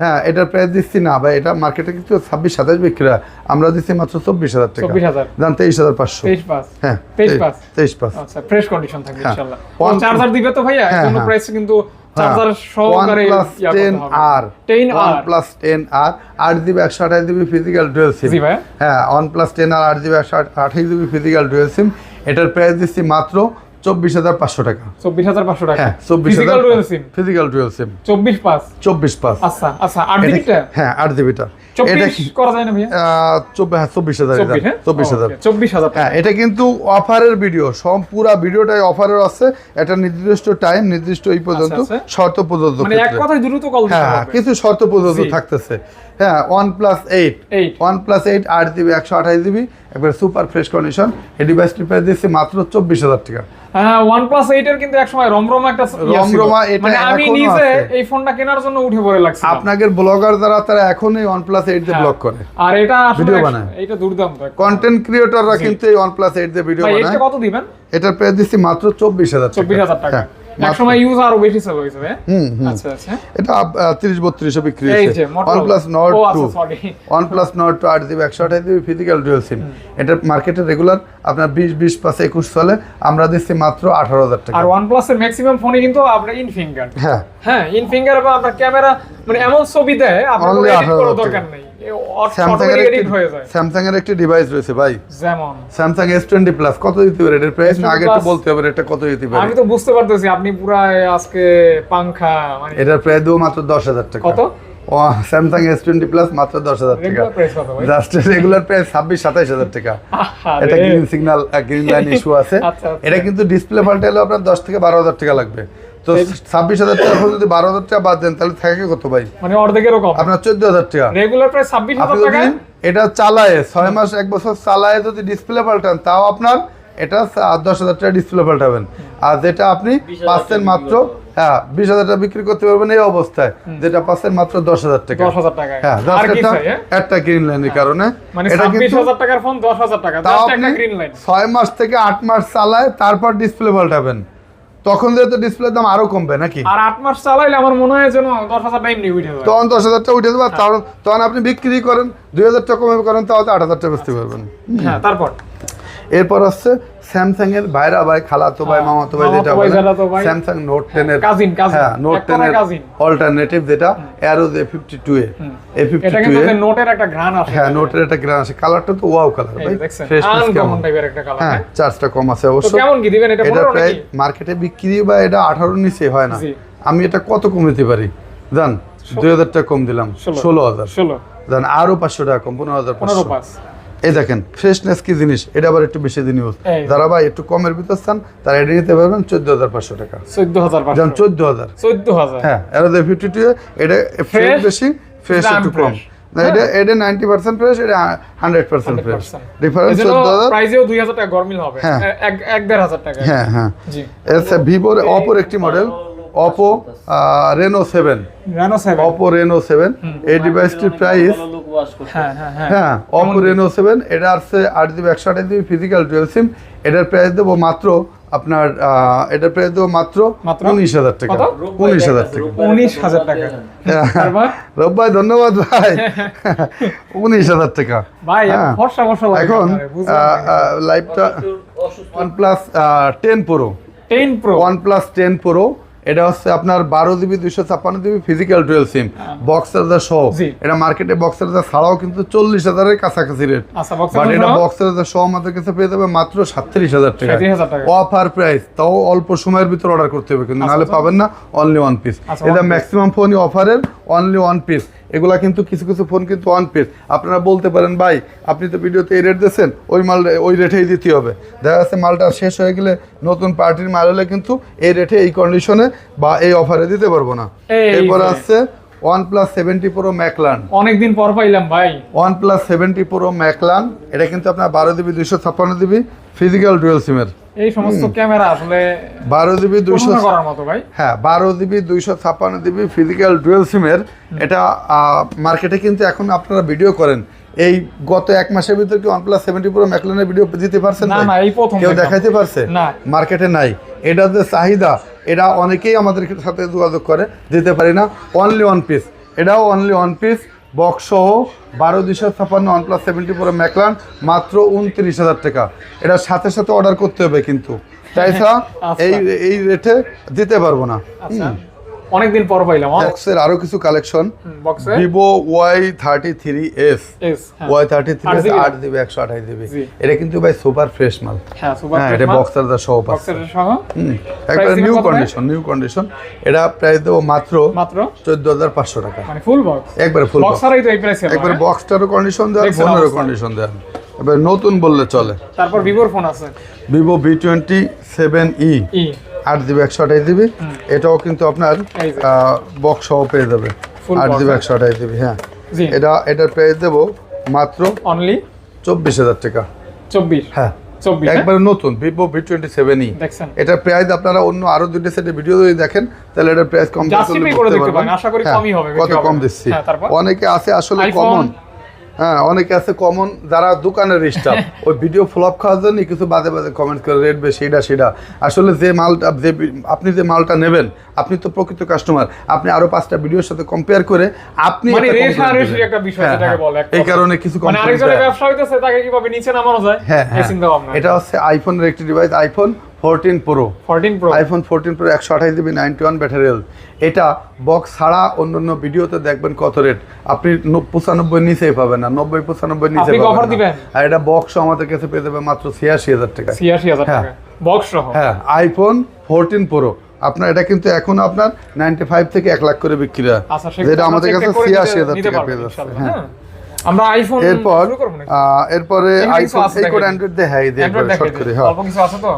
হ্যাঁ এটার প্রাইস দিচ্ছি না ভাই। এটা মার্কেটে কিন্তু ছাব্বিশ সাতাশ বিক্রি হয়। আমরা দিচ্ছি মাত্র চব্বিশ হাজার টাকা। 24,000 দাম তেইশ হাজার পাঁচশো। হ্যাঁ তেইশ পাঁচ। আচ্ছা ফ্রেশ কন্ডিশন থাকবে হ্যাঁ। ইনশাআল্লাহ চার্জার দিবে তো ভাইয়া? হ্যাঁ, হ্যাঁ। প্রাইস কিন্তু চার্জার সহকারে OnePlus করতে 10 হবে। R 10 one R plus ten আট জিবি একশো ফিজিক্যাল ডুয়েল সিম হ্যাঁ ওয়ান টেন আর আট জিবি একশো আঠাশ জিবি ফিজিক্যাল ডুয়েল সিম এটার প্রাইস দিচ্ছি মাত্র চব্বিশ হাজার পাঁচশো টাকা। চব্বিশ হাজার পাঁচশো টাকা। হ্যাঁ চব্বিশ হাজার ফিজিক্যাল ডুয়েল সিম চব্বিশ পাঁচ? চব্বিশ পাঁচ। আচ্ছা আচ্ছা আট জিবিটা? হ্যাঁ আট জিবিটা। এটা কি করা যায় না ভাইয়া? চব্বিশ হ্যাঁ হাজার চব্বিশ হ্যাঁ? হাজার। চব্বিশ হাজার হ্যাঁ এটা কিন্তু অফারের ভিডিও। সব পুরা ভিডিওটাই অফারের আছে। এটা নির্দিষ্ট টাইম নির্দিষ্ট এই পর্যন্ত আচ্ছা। শর্ত প্রযোজ্য মানে এক কথায় দ্রুত কল হ্যাঁ কিছু শর্ত প্রযোজ্য থাকতেছে। হ্যাঁ one plus eight one plus eight আট জিবি একশো আঠাশ জিবি একবার সুপার ফ্রেশ কন্ডিশন এই ডিভাইসটি প্রাইস দিচ্ছে মাত্র চব্বিশ হাজার টাকা। হ্যাঁ ওয়ান প্লাস এইট কিন্তু একসময় রমরমা একটা রমরমা এটা মানে আমি নিজে এই ফোনটা কেনার জন্য উঠে পড়ে লাগছে আপনাদের ব্লগার যারা তারা এখনই ওয়ান প্লাস এইট দিয়ে হ্যাঁ। ব্লগ করে। আর এটা ভিডিও বানায়। এটা দুর্দান্ত কন্টেন্ট ক্রিয়েটররা কিন্তু এই ওয়ান প্লাস এইট দিয়ে ভিডিও বানায়। এটা কত দিবেন? এটার প্রাইস দিচ্ছি মাত্র চব্বিশ হাজার চব্বিশ হাজার টাকা। হ্যাঁ, একসময় ইউজ আরও বেশি সেল হয়েছে আচ্ছা আচ্ছা। এটা বিক্রি হয়েছে। আচ্ছা GB GB physical dual SIM এটা মার্কেটে রেগুলার আপনার বিশ বিশ পাঁচ একুশ চলে। আমরা দিচ্ছি মাত্র আঠারো হাজার টাকা। আর প্লাস এর ম্যাক্সিমাম ফোনে কিন্তু আপনার ইন ফিঙ্গার হ্যাঁ। হ্যাঁ ইন ফিঙ্গার বা আপনার ক্যামেরা মানে এমন ছবি দেয় আপনার এডিট করার দরকার নেই। স্যামসাং এর এডিট যায়। স্যামসাং এর একটি ডিভাইস রয়েছে ভাই। যেমন স্যামসাং এস টোয়েন্টি প্লাস কত দিতে পারে? এটার প্রাইস আগে একটু বলতে হবে এটা কত দিতে পারে? আমি তো বুঝতে পারতেছি আপনি পুরা আজকে পাংখা মানে এটার প্রাইস দেবো মাত্র দশ হাজার টাকা। কত? স্যামসাং এস টোয়েন্টি প্লাস মাত্র দশ হাজার টাকা। Regular price just regular price ছাব্বিশ সাতাইশ হাজার টাকা। এটা green signal green line issue আছে। আচ্ছা, আচ্ছা। এটা কিন্তু ডিসপ্লে পাল্টালে আপনার দশ থেকে বারো হাজার টাকা লাগবে। তো ছাব্বিশ হাজার টাকা যদি বারো হাজার টাকা বাদ দেন তাহলে থাকে কত ভাই? মানে অর্ধেকেরও কম আপনার চোদ্দ হাজার টাকা। রেগুলার প্রাইস ছাব্বিশ হাজার টাকা এটা চালায় ছয় মাস এক বছর চালায় যদি ডিসপ্লে পাল্টান তাও আপনার এটা দশ হাজার টাকা ডিসপ্লে পাল্টাবেন। আর যেটা আপনি পাচ্ছেন মাত্র হ্যাঁ বিশ হাজার টাকা বিক্রি করতে পারবেন এই অবস্থায়। যেটা পাচ্ছেন মাত্র দশ হাজার টাকা। দশ হাজার টাকা হ্যাঁ কি একটা চাই হ্যাঁ? গ্রিন লাইনের কারণে। মানে এটা কিন্তু হাজার টাকার ফোন দশ হাজার টাকা তাও আপনি একটা গ্রিন লাইন ছয় মাস থেকে আট মাস চালায় তারপর ডিসপ্লে পাল্টাবেন। তখন যেহেতু ডিসপ্লের দাম আরও কমবে নাকি? আর আট মাস চালাইলে আমার মনে হয় যেন দশ হাজার টাইম নিয়ে উঠে তখন দশ হাজার টাকা উঠে যাবে তখন তখন আপনি বিক্রি করেন দুই হাজার টাকা কমে করেন তাহলে আট হাজার টাকা বেচতে পারবেন। হ্যাঁ তারপর? এরপর হচ্ছে স্যামসাং এর ভাইরা ভাই খালাতো ভাই হ্যাঁ, মামাতো ভাই যেটা বলে স্যামসাং নোট টেন এর Cousin, cousin, হ্যাঁ নোট টেন এর অল্টারনেটিভ যেটা Arrows A fifty two A A fifty এটা টু কিন্তু এ। নোটের একটা ঘ্রাণ আছে। হ্যাঁ নোটের একটা গ্রান আছে। কালারটা তো ওয়াও কালার ভাই। ফ্রেশনেস কেমন? টাইপের একটা কালার হ্যাঁ চার্জটা কম আছে তো অবশ্য। কেমন কি দিবেন এটা এটা প্রায় নাকি? মার্কেটে বিক্রি বা এটা আঠারো নিচে হয় না। আমি এটা কত কম দিতে পারি? জান দুই হাজার টাকা কম দিলাম। ষোলো। হাজার। জান আরও পাঁচশো টাকা কম পনেরো হাজার পাঁচশো। পাঁচ। এই দেখেন ফ্রেশনেস কি জিনিস? এটা আবার একটু বেশি দিন ইউজ যারা ভাই একটু কমের ভিতর চান তারা এটা নিতে পারবেন চোদ্দ হাজার পাঁচশো টাকা। চোদ্দ হাজার চোদ্দ হাজার। চোদ্দ হাজার। হ্যাঁ এর ফিফটি টু এটা ফ্রেশ বেশি ফ্রেশ একটু কম। fresh। না, এটা এটা নাইনটি পার্সেন্ট ফ্রেশ এটা হান্ড্রেড পার্সেন্ট ফ্রেশ ডিফারেন্স চোদ্দ হাজার। প্রাইজেও দুই হাজার টাকা গরমিল হবে। হ্যাঁ। এক এক দেড় হাজার টাকা। হ্যাঁ হ্যাঁ। এসে ভিভোর অপোর একটি model Oppo Reno seven Reno seven Oppo Reno seven এই ডিভাইসটির প্রাইস হ্যাঁ হ্যাঁ হ্যাঁ। হ্যাঁ অপো রেনো সেভেন এটা আসছে আট জিবি একশো আঠাশ জিবি ফিজিক্যাল ডুয়েল সিম এটার প্রাইস দেবো মাত্র আপনার আহ, এটা প্রায় তো মাত্র? উনিশ হাজার টাকা। উনিশ হাজার টাকা। উনিশ হাজার টাকা। তারপর রব ভাই ধন্যবাদ ভাই। উনিশ হাজার টাকা। হ্যাঁ। এখন লাইভটা one plus ten pro 10 pro one plus ten pro এটা হচ্ছে আপনার বারো জিবি দুইশো ছাপ্পান্ন GB physical twelve SIM box charger সহ। এটা মার্কেটে বক্স চার্জার ছাড়াও কিন্তু চল্লিশ হাজারের কাছাকাছি রেট আচ্ছা বাট এটা বক্স চার্জার সহ আমাদের কাছে পেয়ে যাবে মাত্র সাতত্রিশ হাজার টাকা। 37,000 টাকা। অফার প্রাইস তাও অল্প সময়ের ভিতরে অর্ডার করতে হবে কিন্তু নাহলে পাবেন না অনলি ওয়ান পিস আচ্ছা, এটা ম্যাক্সিমাম ফোনই অফারের অনলি ওয়ান পিস এগুলা কিন্তু কিছু কিছু ফোন কিন্তু ওয়ান পিস আপনারা বলতে পারেন ভাই আপনি তো ভিডিওতে এই রেট দিয়েছেন ওই মাল ওই রেটেই দিতে হবে। দেখা যাচ্ছে মালটা শেষ হয়ে গেলে নতুন পার্টির মাল হলে কিন্তু এই রেটে এই কন্ডিশনে বা এই অফারে দিতে পারব না। এরপর আসছে one plus seventy pro McLaren অনেকদিন পর পাইলাম ভাই। One plus seventy pro McLaren এটা কিন্তু আপনার বারো দিবি দুইশো ছাপ্পান্ন দিবি ফিজিক্যাল ডুয়েল সিমের এই সমস্ত ক্যামেরা আসলে বারো জিবি দুইশো করার মতো ভাই। হ্যাঁ বারো জিবি দুইশো ছাপ্পান্ন জিবি ফিজিক্যাল ডুয়েল সিমের এটা মার্কেটে কিন্তু এখন আপনারা ভিডিও করেন। এই গত এক মাসের ভিতর কি ওয়ানপ্লাস সেভেন্টি প্রো ম্যাকলানের ভিডিও দিতে পারছেন না, না, এই প্রথম কেউ। দেখাইতে পারছে? না। মার্কেটে নাই। এটা যে চাহিদা এটা অনেকেই আমাদের সাথে যোগাযোগ করে দিতে পারি না। অনলি ওয়ান পিস এটাও অনলি ওয়ান পিস বক্স সহ বারো ছাপান্ন one plus seventy four McLaren মাত্র উনত্রিশ হাজার টাকা। এটা সাথে সাথে অর্ডার করতে হবে কিন্তু। তাই ছাড়া আচ্ছা। এই এই রেটে দিতে পারব না। আচ্ছা। অনেকদিন পর পাইলাম বক্সের আরও কিছু কালেকশন বক্সে Vivo Y thirty three S S Y thirty three GB? আট জিবি একশো আঠাশ জি। এটা কিন্তু ভাই সুপার ফ্রেশ মাল। হ্যাঁ সুপার হ্যাঁ এটা বক্সার দা সহ বক্সের সহ? একবারে নিউ কন্ডিশন নিউ কন্ডিশন এটা প্রাইস দেবো মাত্র মাত্র? চোদ্দ হাজার পাঁচশো টাকা। মানে ফুল বক্স একবারে ফুল বক্স ছাড়াই তো এই প্রাইসে একবারে বক্সটারও কন্ডিশন দেওয়া ফোনেরও কন্ডিশন দেওয়া। এবার নতুন বললে চলে। তারপর ভিভোর ফোন আছে। Vivo V twenty seven E আট জিবি একশো আঠাশ জিবি এটাও কিন্তু আপনার বক্স সহ পেয়ে যাবে। আট জিবি হ্যাঁ? একশো আঠাশ জিবি হ্যাঁ। এটা এটার প্রাইস দেবো মাত্র অনলি চব্বিশ হাজার টাকা। চব্বিশ? হ্যাঁ। হ্যাঁ? একবারে নতুন Vivo V twenty seven E. এটার প্রাইস আপনারা অন্য আরও দুইটা সেটের ভিডিও যদি দেখেন তাহলে এটার প্রাইস কম হ্যাঁ, কত কম দিচ্ছি। অনেকে আছে আসলে? কমন হ্যাঁ অনেকে আছে কমন যারা দোকানের স্টাফ ওই ভিডিও ফ্লপ খাওয়ার জন্য কিছু বাজে বাজে কমেন্ট করে রেট বেশি এটা সেটা। আসলে যে মালটা যে আপনি যে মালটা নেবেন আপনি তো প্রকৃত কাস্টমার আপনি আরও পাঁচটা ভিডিওর সাথে কম্পেয়ার করে আপনি মানে হ্যাঁ, হ্যাঁ। এই কারণে কিছু মানে হ্যাঁ এটা হচ্ছে আইফোনের একটি device iPhone fourteen pro 14 pro iPhone fourteen pro একশো আঠাশ GB ninety one battery health এটা বক্স ছাড়া অন্যান্য ভিডিওতে দেখবেন কত রেট আপনি পঁচানব্বই নিচেই পাবেন না নব্বই পঁচানব্বই নিচে পাবেন? আর এটা বক্স আমাদের কাছে পেয়ে যাবে মাত্র ছিয়াশি হাজার টাকা 86000 হ্যাঁ। টাকা বক্স হ্যাঁ আইফোন ফোরটিন প্রো আপনার এটা কিন্তু এখন আপনার নাইনটি ফাইভ থেকে এক লাখ করে বিক্রি হয়। আচ্ছা যেটা আমাদের কাছে ছিয়াশি হাজার টাকা পেয়ে যাচ্ছে। হ্যাঁ। হ্যাঁ। আমরা আইফোন এরপর এরপরে আইফোন এই কোড অ্যান্ড্রয়েড দিই। হ্যাঁ দিয়ে Android শর্ট করে হ্যাঁ। অল্প কিছু আছে তো?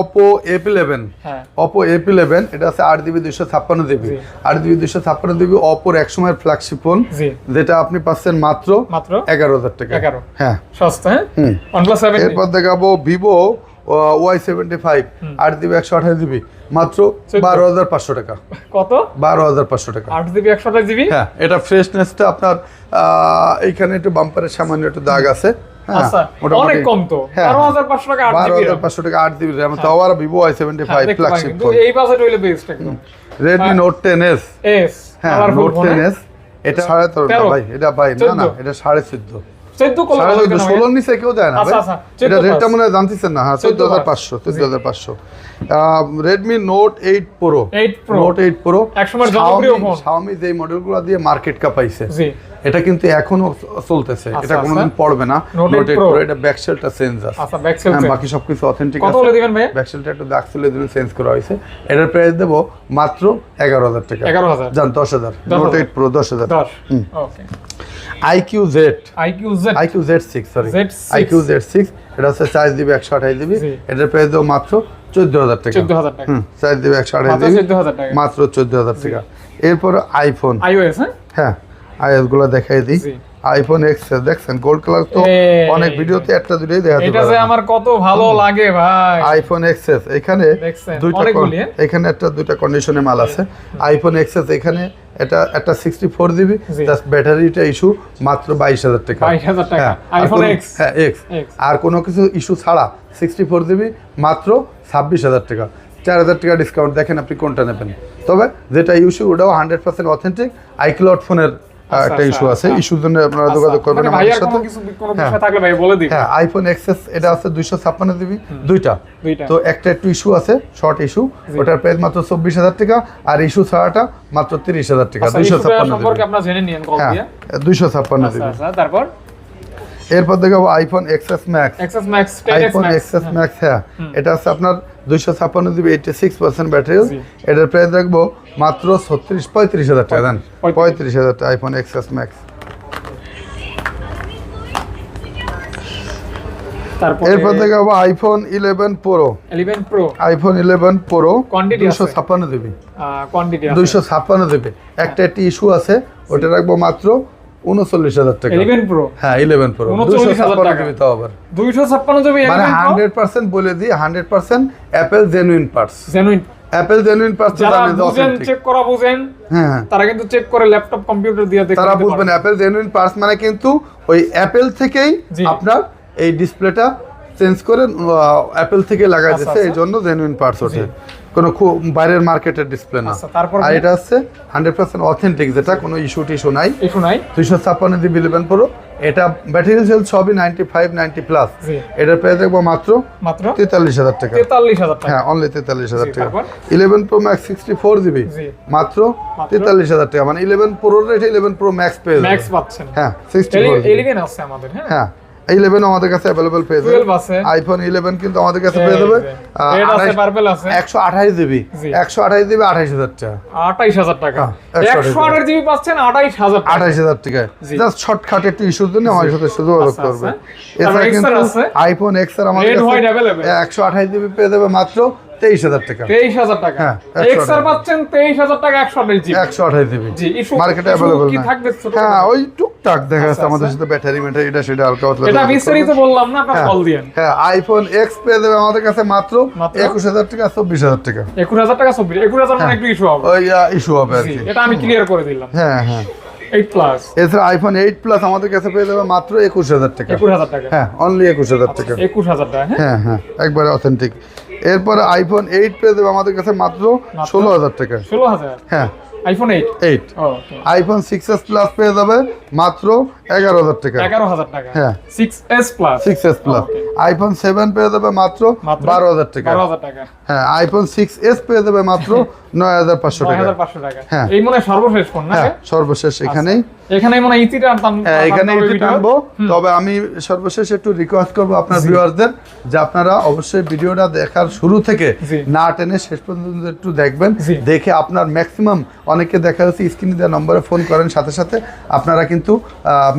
অপো এফ ইলেভেন হ্যাঁ। অপো এফ ইলেভেন এটা আছে 8 জিবি দুইশো ছাপ্পান্ন জিবি জি। আট জিবি দুইশো ছাপ্পান্ন জিবি অপোর এক সময়ের ফ্ল্যাগশিপ ফোন যেটা আপনি পাচ্ছেন মাত্র মাত্র এগারো হাজার টাকা। 11 হ্যাঁ। সস্তা হ্যাঁ। OnePlus 7 এরপর দেখাবো ভিভো ওয়াই সেভেন্টি ফাইভ আট জিবি একশো আঠাশ জিবি। মাত্র বারো হাজার পাঁচশো টাকা। কত? বারো হাজার পাঁচশো টাকা। 8 জিবি 128 জিবি? হ্যাঁ এটা ফ্রেশনেসটা আপনার এইখানে একটু বাম্পারের সামান্য একটু দাগ আছে। হ্যাঁ, আচ্ছা অনেক কম তো। হ্যাঁ, 12500 টাকা বারো হাজার পাঁচশো টাকা আট জিবি র্যাম। তো আবার ভিভো ওয়াই সেভেন্টি হ্যাঁ, ফাইভ ফ্ল্যাগশিপ ফোন এই বাজেট হইলে বেস্ট একদম রেডমি নোট টেন এস হ্যাঁ নোট টেন এস এটা সাড়ে তেরো না ভাই। এটা ভাই না না? এটা সাড়ে চোদ্দ। 14 কল সাড়ে চোদ্দ ষোলোর নিচে কেউ দেয় না আচ্ছা, আচ্ছা, এটা রেটটা মনে জানতেছেন না। হ্যাঁ চোদ্দ হাজার পাঁচশো চোদ্দ হাজার পাঁচশো। Redmi note eight pro 8 Pro। Note eight pro. Xiaomi যে মডেলগুলো দিয়ে মার্কেট কাপাইছে জি। এটা কিন্তু এখনও চলতেছে। আচ্ছা, এটা কোনোদিন আচ্ছা। পড়বে না। Note note 8 eight Pro। Pro এটা ব্যাকসেলটা চেঞ্জ আছে। আচ্ছা হ্যাঁ, বাকি সবকিছু অথেন্টিক আছে। দিবেন ভাই ব্যাকসেলটা একটু দাগ তুলে দিবেন চেঞ্জ করা হয়েছে। এটার প্রাইস দেবো মাত্র এগারো হাজার টাকা। 11000 যান দশ হাজার। 10,000 নোট এইট প্রো দশ হাজার। 10 okay iQOO Z iQOO Z iQOO Z six sorry Z6 iQOO Z six এটা হচ্ছে চার্জ দিবে একশো আঠাশ জি। এটার প্রাইস দেবো মাত্র চোদ্দ হাজার টাকা। 14000 টাকা। হুম চার জিবি একশো আঠাশ দিবি। মাত্র চোদ্দ হাজার টাকা। এরপর আইফোন আইওএস হ্যাঁ? হ্যাঁ আইএসগুলো দেখাই দিই। আইফোন এক্স দেখছেন গোল্ড কালার তো অনেক ভিডিওতে একটা দুটোই দেখাতে এটা যে আমার কত ভালো লাগে ভাই। আইফোন এক্সএস এখানে দুইটা? এখানে একটা দুইটা কন্ডিশনে মাল আছে। আইফোন এক্সএস এখানে এটা একটা সিক্সটি ফোর জিবি জি। ব্যাটারিটা ইস্যু মাত্র বাইশ হাজার টাকা। 22,000 টাকা। হ্যাঁ, iPhone হ্যাঁ এক্স আর কোনো কিছু ইস্যু ছাড়া সিক্সটি ফোর জিবি মাত্র ছাব্বিশ হাজার টাকা। চার হাজার টাকা ডিসকাউন্ট দেখেন আপনি কোনটা নেবেন। তবে যেটা ইস্যু ওটাও হান্ড্রেড পার্সেন্ট অথেন্টিক আইক্লাউড ফোনের একটা আচ্ছা, ইস্যু আছে। আচ্ছা। ইস্যুর জন্য আপনারা যোগাযোগ করবেন মানে আমাদের সাথে। হ্যাঁ। বিষয় থাকলে ভাই বলে দিন হ্যাঁ আইফোন এক্সএস এটা আছে দুইশো ছাপ্পান্ন জিবি দুইটা। তো একটা একটু ইস্যু আছে শর্ট ইস্যু ওটার প্রাইস মাত্র চব্বিশ হাজার টাকা আর ইস্যু ছাড়াটা মাত্র তিরিশ হাজার টাকা আচ্ছা, দুইশো ছাপ্পান্ন সম্পর্কে আপনারা জেনে নিন কল হ্যাঁ দিয়ে। দুইশো ছাপ্পান্ন আচ্ছা জিবি। আচ্ছা তারপর? এরপর দেখাবো iPhone XS max XS max iPhone XS max হ্যাঁ। এটা আছে আপনার দুইশো ছাপ্পান্ন GB eighty six percent battery এটার প্রাইস রাখব মাত্র ছত্রিশ পঁয়ত্রিশ হাজার টাকা দেন পঁয়ত্রিশ। হাজার টাকা আইফোন এক্সএস ম্যাক্স এরপর দেখাবো iPhone eleven pro 11 pro iPhone eleven pro দুইশো ছাপ্পান্ন জিবি কোয়ান্টিটি দুইশো ছাপ্পান্ন জিবি একটা একটি ইস্যু আছে ওটা রাখব মাত্র উনচল্লিশ হাজার টাকা। 11 প্রো হ্যাঁ ইলেভেন প্রো 39,000 ছাপ্পান্ন জিবি তাও আবার। 256 জিবি মানে হান্ড্রেড পার্সেন্ট বলে দিই hundred percent Apple genuine parts genuine Apple genuine parts জানেন বুঝেন চেক করা বুঝেন হ্যাঁ হ্যাঁ। তারা কিন্তু চেক করে ল্যাপটপ কম্পিউটার দিয়ে দেখতে তারা বুঝবেন অ্যাপেল জেনুইন পার্টস মানে কিন্তু ওই অ্যাপেল থেকেই আপনার এই ডিসপ্লেটা চেঞ্জ করে অ্যাপেল থেকে লাগাই আচ্ছা, এই জন্য জেনুইন পার্টস ওঠে। কোনো খুব বাইরের মার্কেটের ডিসপ্লে না। আচ্ছা, তারপর আর এটা হচ্ছে হান্ড্রেড পার্সেন্ট অথেন্টিক যেটা কোনো ইস্যু টিস্যু নাই। ইস্যু নাই? দুইশো ছাপ্পান্ন জিবি ইলেভেন প্রো এটা ব্যাটারি সেল সবই নাইনটি ফাইভ নাইনটি প্লাস। এটার প্রাইস দেখব মাত্র মাত্র? তেতাল্লিশ হাজার টাকা। 43000 টাকা। হ্যাঁ অনলি তেতাল্লিশ হাজার টাকা। Eleven pro max sixty four GB মাত্র তেতাল্লিশ হাজার টাকা। মানে eleven pro rate eleven pro max পেয়ে। ম্যাক্স পাচ্ছেন। হ্যাঁ সিক্সটি ফোর 11 আছে আমাদের হ্যাঁ? হ্যাঁ। ইলেভেন আমাদের কাছে अवेलेबल পেয়ে যাবে। 12 আছে। আইফোন ইলেভেন কিন্তু আমাদের কাছে পেয়ে যাবে। রেড আছে, পার্পল আছে। একশো আঠাশ জিবি। একশো আঠাশ জিবি আঠাশ হাজার টাকা। 28000 টাকা। একশো 128 128 জিবি পাচ্ছেন 28000 টাকা। আঠাশ হাজার টাকা। জাস্ট শর্টকাট একটু ইস্যুর জন্য আমার সাথে শুধু যোগাযোগ আচ্ছা, করবে। এটা এছাড়া কিন্তু আইফোন এক্স আর আমাদের? একশো আঠাশ জিবি পেয়ে যাবে মাত্র। তেইশ হাজার টাকা। 23000 টাকা। হ্যাঁ, এক্সআর পাচ্ছেন 23000 টাকা 128 জিবি। একশো আঠাশ জিবি। ইস্যু মার্কেটে অ্যাভেলেবল না। থাকবে হ্যাঁ ওই টুকটাক দেখা যাচ্ছে আচ্ছা, আমাদের আচ্ছা। সাথে ব্যাটারি ম্যাটারি এটা সেটা হালকা পাতলা এটা বিস্তারিত বললাম না আপনার হ্যাঁ, কল দিয়েন। হ্যাঁ আইফোন এক্স পেয়ে দেবে আমাদের কাছে মাত্র মাত্র? একুশ হাজার টাকা চব্বিশ হাজার টাকা। 21000 টাকা 24 21000 মানে একটু ইস্যু হবে। ওই ইস্যু হবে আর কি। এটা আমি ক্লিয়ার করে দিলাম। হ্যাঁ হ্যাঁ। এছাড়া আইফোন এইট প্লাস আমাদের কাছে পেয়ে যাবে মাত্র একুশ হাজার টাকা। 21000 টাকা। হ্যাঁ অনলি একুশ হাজার টাকা। 21000 টাকা হ্যাঁ? হ্যাঁ হ্যাঁ একবারে অথেন্টিক এরপরে আইফোন এইট পেয়ে দেবে আমাদের কাছে মাত্র? ষোলো হাজার টাকা 16000 হ্যাঁ iPhone 8 eight okay iPhone six S plus পেয়ে যাবে মাত্র এগারো হাজার টাকা। 11000 টাকা? হ্যাঁ। 6s plus six S plus iPhone seven পেয়ে যাবে মাত্র মাত্র বারো হাজার টাকা। 12000 টাকা। হ্যাঁ আইফোন সিক্স এস পেয়ে যাবে মাত্র নয় হাজার পাঁচশো টাকা। 9500 টাকা। হ্যাঁ। এই মনে সর্বশেষ ফোন না হ্যাঁ সর্বশেষ এখানেই। এখানে মনে আনতাম হ্যাঁ এখানে ভিডিও। টানবো তবে আমি সর্বশেষ একটু রিকোয়েস্ট করব আপনার ভিউয়ারদের যে আপনারা অবশ্যই ভিডিওটা দেখার শুরু থেকে না টেনে শেষ পর্যন্ত একটু দেখবেন। দেখে আপনার ম্যাক্সিমাম অনেকে দেখা যাচ্ছে স্ক্রিনে দেওয়া নম্বরে ফোন করেন সাথে সাথে। আপনারা কিন্তু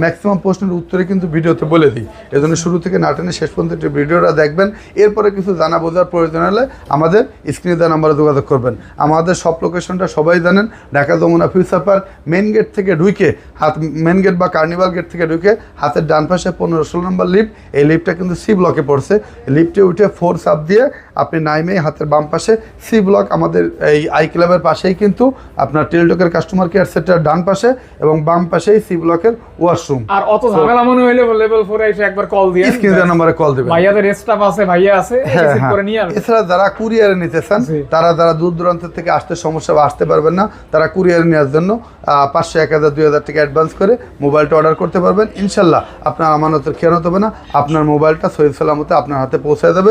ম্যাক্সিমাম প্রশ্নের উত্তরে কিন্তু ভিডিওতে বলে দিই। এজন্য শুরু থেকে নাটেনে শেষ পর্যন্ত ভিডিওটা দেখবেন। এরপরে কিছু জানা বোঝার প্রয়োজন হলে আমাদের স্ক্রিনে দেওয়া নম্বরে যোগাযোগ করবেন। আমাদের সব লোকেশনটা সবাই জানেন, Dhaka Jamuna park main gate থেকে ঢুকে হাত মেন গেট বা কার্নিভাল গেট থেকে ঢুকে হাতের ডান পাশে পনেরো ষোলো নম্বর লিফট এই লিফটটা কিন্তু সি ব্লকে পড়ছে। লিফটে উঠে ফোর সাপ দিয়ে আপনি নাইমে হাতের বাম পাশে সি ব্লক আমাদের এই আই ক্লাবের পাশেই কিন্তু আপনার টেলটকের কাস্টমার কেয়ার সেন্টার ডান পাশে এবং বাম পাশেই সি ব্লকের ওয়াশরুম আর অত ঝামেলা মনে হইলে লেভেল 4 এসে একবার কল দিয়ে স্ক্রিনে দেওয়া নম্বরে কল দেবেন। ভাইয়াদের স্টাফ আছে ভাইয়া আছে হ্যাঁ, রিসিভ হ্যাঁ। করে নিয়ে আসবে। এছাড়া যারা কুরিয়ারে নিতে চান তারা যারা দূর দূরান্ত থেকে আসতে সমস্যা বা আসতে পারবেন না তারা কুরিয়ারে নেওয়ার জন্য পাঁচশো এক হাজার দুই হাজার টাকা অ্যাডভান্স করে মোবাইলটা অর্ডার করতে পারবেন। ইনশাল্লাহ আপনার আমানতের খেয়ানত হবে না আপনার মোবাইলটা সহিদ সালামতে আপনার হাতে পৌঁছে দেবে